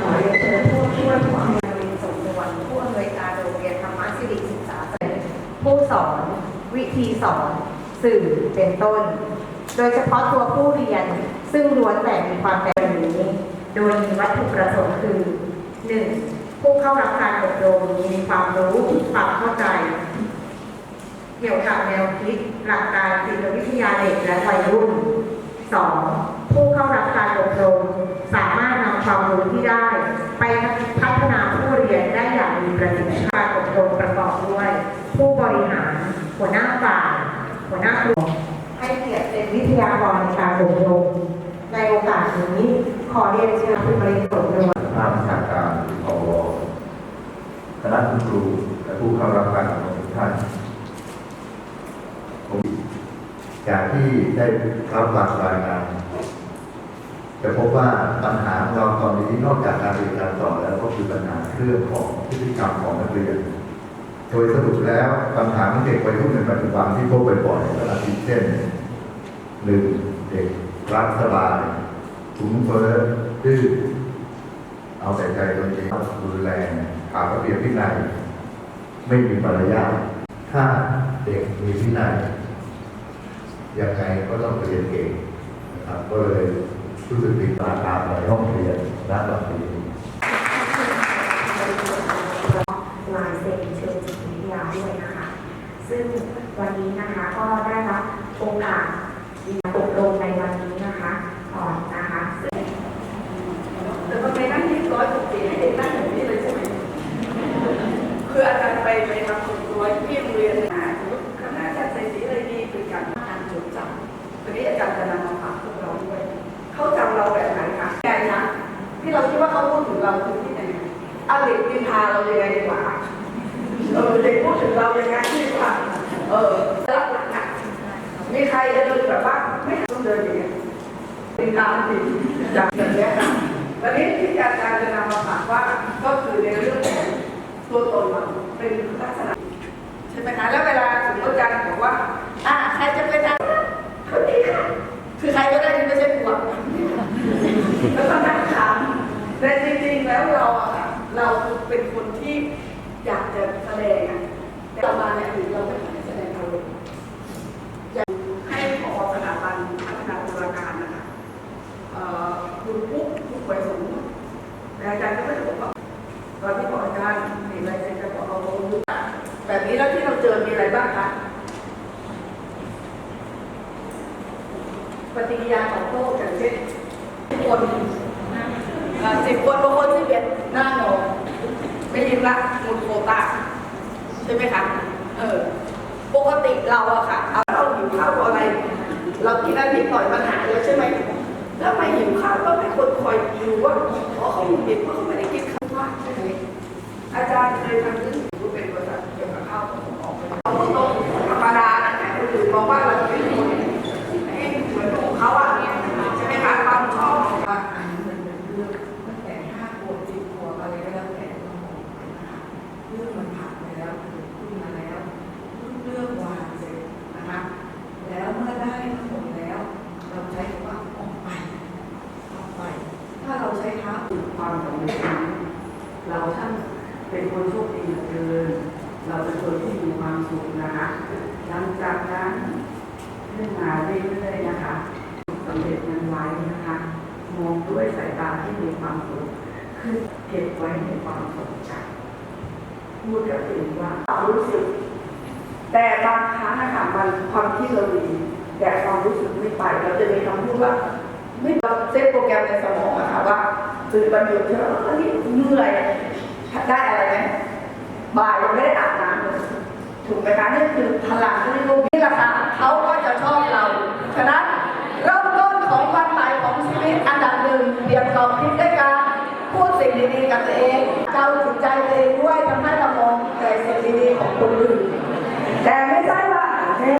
ขอเรียนเชิญผู้ช่วยผู้อำนวยการสมนวนผู้อำนวยการโรงเรียนธรรมสิริศึกษาผู้สอน วิธีสอน สื่อเป็นต้น โดยเฉพาะตัวผู้เรียนซึ่งล้วนแต่มีความแตกต่างนี้ โดยมีวัตถุประสงค์คือ 1. ผู้เข้ารับการอบรมมีความรู้ความเข้าใจ เกี่ยวกับแนวคิดหลักการจิตวิทยาเด็กและวัยรุ่น 2. ผู้เข้ารับการอบรม ความรู้ที่ได้ ไปพัฒนาผู้เรียนได้อย่างมีประสิทธิภาพการอบรมประกอบด้วย ผู้บริหาร หัวหน้าฝ่ายหัวหน้ากลุ่มให้เกียรติเป็นวิทยากรในการอบรมในโอกาสนี้ขอเรียนเชิญคุณบริสุทธิ์นวลภาพวิชาการอวคณะครูและผู้เข้ารับการอบรมทุกท่านผมจากที่ได้รับฟังรายงาน จะพบว่าปัญหาของเราตอนนี้นอกจากการเรียนการสอนแล้วก็คือปัญหาเรื่องของพฤติกรรมของนักเรียน โดยสรุปแล้วปัญหาของเด็กวัยรุ่นในปัจจุบันที่พบบ่อยๆก็อาทิเช่นหนึ่งเด็กรักสบายถุงเฟ้อดื้อเอาแต่ใจตัวเองรุนแรงขาดระเบียบวินัยไม่มีมารยาทถ้าเด็กมีวินัยยังไงก็ต้องเรียนเก่งนะครับก็เลย รู้สึกติดตามตามในห้องเรียนณตอนนี้ลายเซ็นเชิงจิตวิทยาด้วยนะคะ ซึ่งวันนี้นะคะก็ได้รับโอกาสอบรมในวันนี้นะคะก่อนนะคะซึ่งแต่ทำไมนั่งที่ร้อยปกติให้เด็กนั่งอย่างนี้เลยใช่ไหมคืออาจารย์ไปไปทำส่วนตัวที่โรงเรียน พูดถึงเราคือที่ไหนเอาเด็กนินทาเรายังไงดีกว่าเออเด็กพูดถึงเรายังไงดีกว่าเออรับหลักอะมีใครจะเดินแบบว่าไม่ต้องเดินอย่างเงี้ยเป็นตามสิจากอย่างนี้ยค่ะวันนี้ที่อาจารย์จะนำมาฝากว่าก็คือในเรื่องของตัวตนเราเป็นลักษณะใช่ไหมคะแล้วเวลาสมมติอาจารย์บอกว่า อ่าใครจะเป็นอาจารย์คนนี้ค่ะคือใครก็ได้ที่ไม่ใช่ผัวแล้วก็นั่งถาม แต่จริงๆแล้วเราอะค่ะเราเป็นคนที่อยากจะแสดงอะแต่เรามาเนี่ยเราไม่ค่อยแสดงอารมณ์อยากให้ผอสถาบันพัฒนาตุลาการนะคะเอ่อคุณปุ๊บผู้ป่วยสูงแต่อาจารย์ก็ไม่ได้บอกว่าตอนที่บอกอาจารย์เห็นอะไรเสร็จจะบอกเอาลงดูแบบนี้แล้วที่เราเจอมีอะไรบ้างคะปฏิกิริยาตอบโต้อย่างเช่นคน สิบคนบางคนที่เป็นหน้างอไม่ยิ้มละมุดโคตาใช่ไหมคะเออปกติเราอะค่ะเอาเราหิวข้าวอะไร เรากินอะไรนิดหน่อยมันหายแล้วใช่ไหมแล้วทำไมหิวข้าวก็ไม่คนคอยดูว่าเพราะเขาหิวเด็กเพราะเขาไม่ได้กินข้าวว่างใช่ไหมอาจารย์เคยทำเรื่องหิวเป็น สำเร็จนั้นเราท่านเป็นคนโชคดีเหลือเกินเราเป็นคนที่มีความสุขนะคะหลังจากนั้นขึ้นมาเรื่อยๆนะคะสำเร็จนั้นไว้นะคะมองด้วยสายตาที่มีความสุขคือเก็บไว้ในความทรงจพูดกับตัวเองว่ารู้สึก แต่บางครั้งนะคะมันความที่เราดีแต่ความรู้สึกไม่ไป เราจะมีคำพูดว่า ไม่เซตโปรแกรมในสมองอะค่ะว่าสื่อบรรยุเยอะอันนี้เหนื่อยได้อะไรไหมบ่ายยังไม่ได้อาบน้ำถูกไหมคะนี่คือพลังที่เรียกว่านี่แหละค่ะเขาก็จะชอบเราฉะนั้นเริ่มต้นของวันใหม่ของชีวิตอันดับหนึ่งเปลี่ยนกรอบคิดด้วยการพูดสิ่งดีๆกับตัวเองเจ้าถึงใจตัวเองด้วย